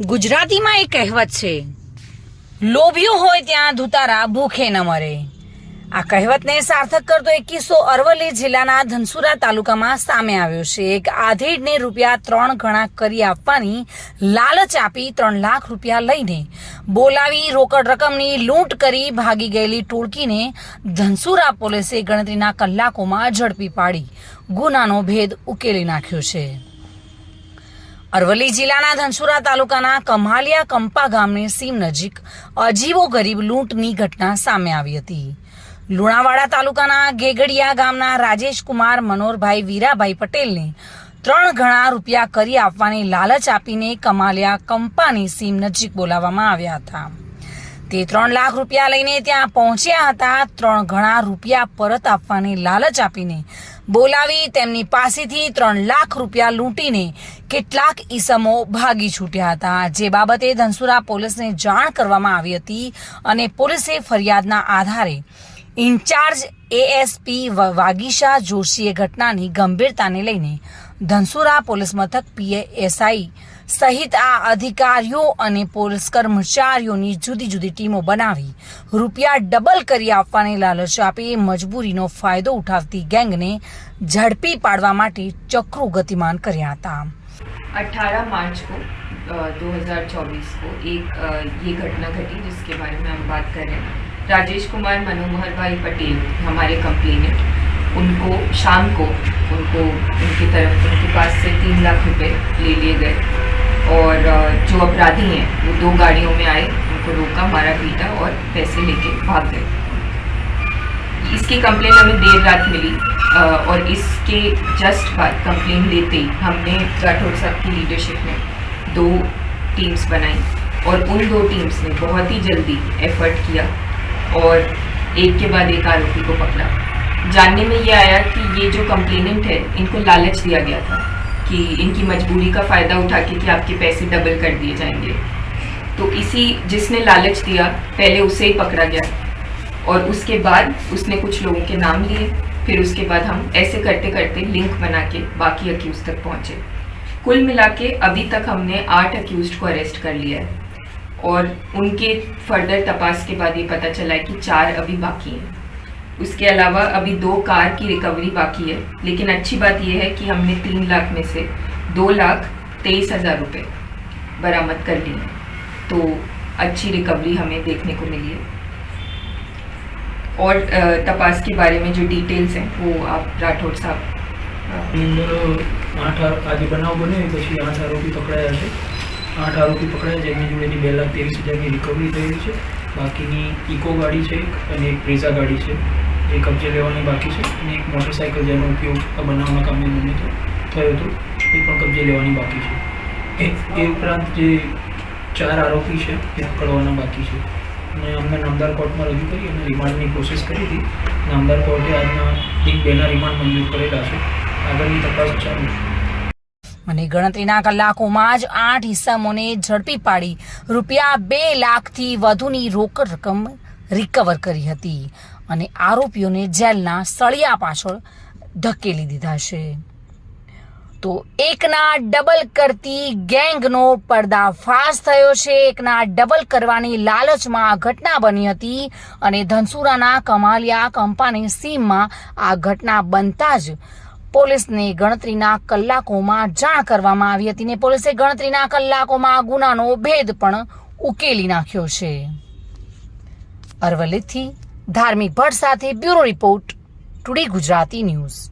ગુજરાતીમાં એક કહેવત છે, લોભિયો હોય ત્યાં ધુતારા, ભૂખે ન મરે. આ કહેવતને સાર્થક કરતો એક કિસ્સો અરવલ્લી જિલ્લાના ધનસુરા તાલુકામાં સામે આવ્યો છે. એક આધેડને રૂપિયા ત્રણ ગણા કરી આપવાની લાલચ આપી ત્રણ લાખ રૂપિયા લઈને બોલાવી રોકડ રકમની લૂંટ કરી ભાગી ગયેલી ટોળકીને ધનસુરા પોલીસે ગણતરીના કલાકોમાં ઝડપી પાડી. ગુનાનો ભેદ ઉકેલી નાખ્યો છે. અરવલ્લી જિલ્લાના ધનસુરા તાલુકાના કમાલિયા કંપા ગામની સીમ નજીક અજીબો ગરીબ લૂંટની ઘટના સામે આવી હતી. લુણાવાડા તાલુકાના ગેગડિયા ગામના રાજેશ કુમાર, મનોહરભાઈ, વીરાભાઈ પટેલને ત્રણ ઘણા રૂપિયા કરી આપવાની લાલચ આપીને કમાલિયા કંપાની સીમ નજીક બોલાવવામાં આવ્યા હતા. તે ત્રણ લાખ રૂપિયા લઈને ત્યાં પહોંચ્યા હતા, ત્રણ ઘણા રૂપિયા પરત આપવાની લાલચ આપીને બોલાવી તેમની પાસેથી ત્રણ લાખ રૂપિયા લૂંટીને કેટલાક ઈસમો ભાગી છૂટ્યા હતા. જે બાબતે ધનસુરા પોલીસને જાણ કરવામાં આવી હતી અને પોલીસે ફરિયાદના આધારે ઇન્ચાર્જ એએસપી વાગીશા જોશીએ ઘટનાની ગંભીરતાને લઈને ધનસુરા પોલીસ મથક પીએસઆઈ સહિત આ અધિકારીઓ અને પોલીસ કર્મચારીઓની જુદી જુદી ટીમો બનાવી રૂપિયા ડબલ કરી આપવાની લાલચ આપી મજબૂરીનો ફાયદો ઉઠાવતી ગેંગને ઝડપી પાડવા માટે ચક્રો ગતિમાન કર્યા હતા 18 मार्च को अ, 2024 को एक अ, ये घटना घटी जिसके बारे में हम बात कर रहे हैं राजेश कुमार मनोहर भाई पटेल हमारे कंप्लेनेंट उनको शाम को, उनको, उनकी तरफ़, उनके पास से तीन लाख रुपए ले लिए गए। और जो अपराधी हैं, वो दो गाड़ियों में आए, उनको रोका मारा पीटा और पैसे लेके भाग गए। इसकी कंप्लेन हमें देर रात मिली और इसके जस्ट बाद कंप्लेन लेते ही हमने राठौर साहब की लीडरशिप में दो टीम्स बनाई और उन दो टीम्स ने बहुत ही जल्दी एफर्ट किया और एक के बाद एक आरोपी को पकड़ा। जानने में ये आया कि ये जो कंप्लेनेंट है, इनको लालच दिया गया था कि इनकी मजबूरी का फ़ायदा उठा के कि आपके पैसे डबल कर दिए जाएँगे। तो इसी जिसने लालच दिया, पहले उसे ही पकड़ा गया और उसके बाद उसने कुछ लोगों के नाम लिए, फिर उसके बाद हम ऐसे करते करते लिंक बना के बाकी अक्यूज तक पहुँचे। कुल मिला के अभी तक हमने आठ अक्यूज को अरेस्ट कर लिया है। और उनके फर्दर तपास के बाद ये पता चला है कि चार अभी बाकी हैं उसके अलावा अभी दो कार की रिकवरी बाकी है लेकिन अच्छी बात यह है कि हमने तीन लाख में से दो लाख तेईस हज़ार रुपये बरामद कर लिए हैं तो अच्छी रिकवरी हमें देखने को मिली है और अ, तपास के बारे में जो डिटेल्स हैं वो आप राठौड़ साहब अ, એની અંદર આઠ આરો- આજે બનાવ બન્યો એ પછી આઠ આરોપી પકડાયા છે આઠ આરોપી પકડાયા છે એમની જોડેથી બે લાખ ત્રેવીસ હજારની રિકવરી થયેલી છે. બાકીની ઇકો ગાડી છે એક અને એક પ્રેઝા ગાડી છે. એ કબજે લેવાની બાકી છે અને એક મોટરસાઇકલ જેનો ઉપયોગ આ બનાવના કામે બન્યો હતો થયો હતો. એ પણ કબજે લેવાની બાકી છે. એ ઉપરાંત જે ચાર આરોપી છે, એ પકડવાના બાકી છે. અને અમને નામદાર કોર્ટમાં રજૂ કરી અને રિમાન્ડની પ્રોસેસ કરી હતી. નામદાર કોર્ટે આજના એક બેના રિમાન્ડ મંજૂર કરેલા છે. આગળની તપાસ ચાલુ છે. અને ગણતરીના કલાકોમાં જ આઠ હિસ્સામોને ઝડપી પાડી રૂપિયા બે લાખથી વધુની રોકડ રકમ રિકવર કરી હતી અને આરોપીઓને જેલના સળિયા પાછળ ધકેલી દીધા છે. તો એકના ડબલ કરતી ગેંગનો પર્દાફાશ થયો છે. એકના ડબલ કરવાની લાલચમાં આ ઘટના બની હતી અને ધનસુરાના કમાલિયા કંપાની સીમમાં આ ઘટના બનતા જ પોલીસને ગણતરીના કલાકોમાં જાણ કરવામાં આવી હતી ને પોલીસે ગણતરીના કલાકોમાં ગુનાનો ભેદ પણ ઉકેલી નાખ્યો છે. અરવલ્લીથી ધાર્મિક ભટ્ટ સાથે bureau report, today Gujarati news.